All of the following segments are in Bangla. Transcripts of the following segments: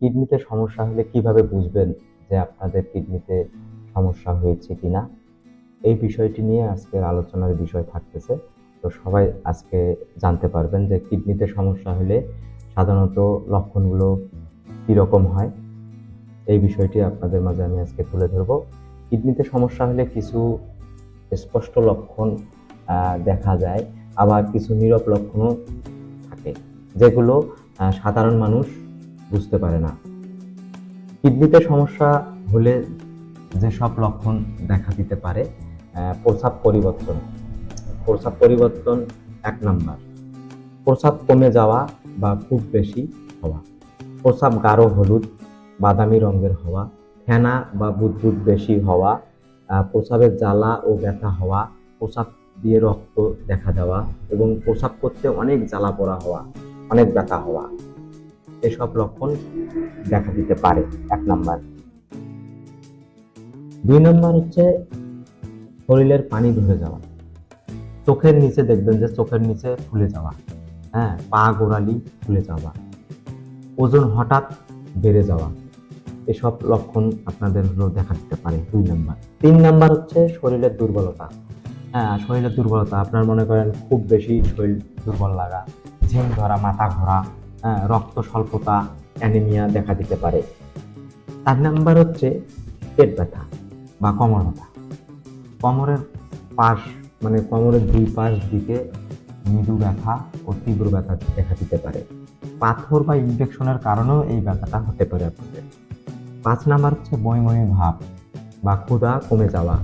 কিডনিতে সমস্যা হলে কীভাবে বুঝবেন যে আপনাদের কিডনিতে সমস্যা হয়েছে কিনা? এই বিষয়টি নিয়ে আজকের আলোচনার বিষয় থাকতেছে। তো সবাই আজকে জানতে পারবেন যে কিডনিতে সমস্যা হলে সাধারণত লক্ষণগুলো কীরকম হয়। এই বিষয়টি আপনাদের মাঝে আমি আজকে তুলে ধরবো। কিডনিতে সমস্যা হলে কিছু স্পষ্ট লক্ষণ দেখা যায়। আবার কিছু নীরব লক্ষণও থাকে, যেগুলো সাধারণ মানুষ বুঝতে পারে না। কিডনিতে সমস্যা হলে যেসব লক্ষণ দেখা দিতে পারে প্রসাব পরিবর্তন। প্রস্রাব পরিবর্তন এক নাম্বার। প্রসাব কমে যাওয়া বা খুব বেশি হওয়া। প্রস্রাব গাঢ় হলুদ বাদামি রঙের হওয়া ফেনা বা বুদবুদ বেশি হওয়া আহ, প্রস্রাবের জ্বালা ও ব্যথা হওয়া প্রস্রাব দিয়ে রক্ত দেখা দেওয়া এবং প্রসাব করতে অনেক জ্বালা পোড়া হওয়া অনেক ব্যথা হওয়া। এসব লক্ষণ দেখা দিতে পারে, এক নাম্বার। দুই নাম্বার হচ্ছে শরীরের পানি ধরে যাওয়া। চোখের নিচে দেখবেন যে চোখের নিচে ফুলে যাওয়া। হ্যাঁ পা গোড়ালি ফুলে যাওয়া। ওজন হঠাৎ বেড়ে যাওয়া। এসব লক্ষণ আপনাদের হলো দেখা দিতে পারে, দুই নাম্বার। তিন নাম্বার হচ্ছে শরীরের দুর্বলতা। হ্যাঁ শরীরের দুর্বলতা, আপনার মনে করেন খুব বেশি শরীর দুর্বল লাগা, ঝিম ধরা, মাথা ঘোরা রক্ত স্বল্পতা অ্যানিমিয়া দেখা দিতে পারে। চার নাম্বার হচ্ছে পেট ব্যথা বা কোমর ব্যথা। কোমরের পাশ মানে কোমরের দুই পাশ দিকে মৃদু ব্যথা ও তীব্র ব্যথা দেখা দিতে পারে। পাথর বা ইনফেকশনের কারণেও এই ব্যথাটা হতে পারে আপনাদের। পাঁচ নাম্বার হচ্ছে বমি ভাব বা ক্ষুধা কমে যাওয়া।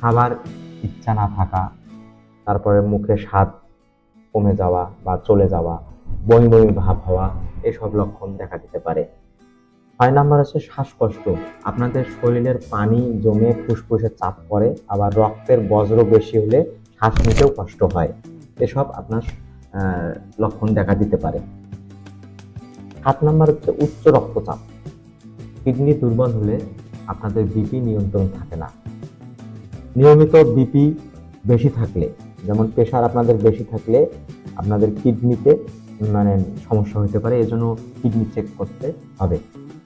খাবার ইচ্ছা না থাকা, তারপরে মুখে স্বাদ কমে যাওয়া বা চলে যাওয়া। বমি বমি ভাব হওয়া এসব লক্ষণ দেখা দিতে পারে। ছয় নাম্বার হচ্ছে শ্বাসকষ্ট। আপনাদের শরীরের পানি জমে ফুসফুসে চাপ পড়ে, আবার রক্তের বজ্র বেশি হলে শ্বাস নিতেও কষ্ট হয়। এসব আপনার লক্ষণ দেখা দিতে পারে। সাত নাম্বার হচ্ছে উচ্চ রক্তচাপ। কিডনি দুর্বল হলে আপনাদের বিপি নিয়ন্ত্রণ থাকে না। নিয়মিত বিপি বেশি থাকলে, যেমন প্রেশার আপনাদের বেশি থাকলে, আপনাদের কিডনিতে মানে সমস্যা হতে পারে এজন্য কিডনি চেক করতে হবে।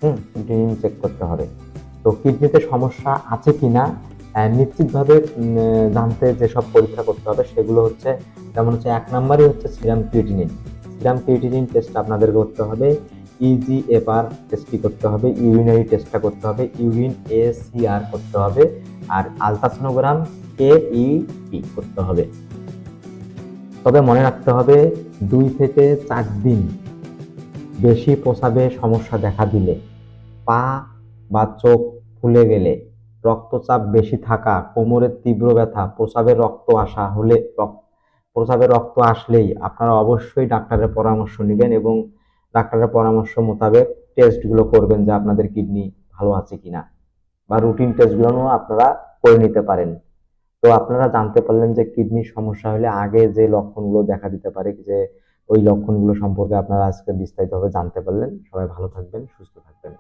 হুম কিডনি চেক করতে হবে। তো কিডনিতে সমস্যা আছে কিনা আহ, নিশ্চিতভাবে জানতে যেসব পরীক্ষা করতে হবে সেগুলো হচ্ছে যেমন হচ্ছে এক নম্বরই হচ্ছে serum creatinine serum creatinine test আপনাদের করতে হবে E ইজিএফআর টেস্টটি করতে হবে ইউরিনারি টেস্টটা করতে হবে ইউরিন এসিআর করতে হবে আর আলট্রাসোনোগ্রাম কে ইপি করতে হবে। তবে মনে রাখতে হবে দুই থেকে চার দিন বেশি প্রসাবে সমস্যা দেখা দিলে পা বা চোখ ফুলে গেলে রক্তচাপ বেশি থাকা কোমরের তীব্র ব্যথা প্রসাবের রক্ত আসা হলে প্রসাবের রক্ত আসলেই আপনারা অবশ্যই ডাক্তারের পরামর্শ নেবেন এবং ডাক্তারের পরামর্শ মোতাবেক টেস্টগুলো করবেন যে আপনাদের কিডনি ভালো আছে কিনা বা রুটিন টেস্টগুলো আপনারা করে নিতে পারেন। তো আপনারা জানতে পারলেন যে কিডনির সমস্যা হলে আগে যে লক্ষণগুলো দেখা দিতে পারে যে ওই লক্ষণগুলো সম্পর্কে আপনারা আজকে বিস্তারিতভাবে জানতে পারলেন। সবাই ভালো থাকবেন, সুস্থ থাকবেন।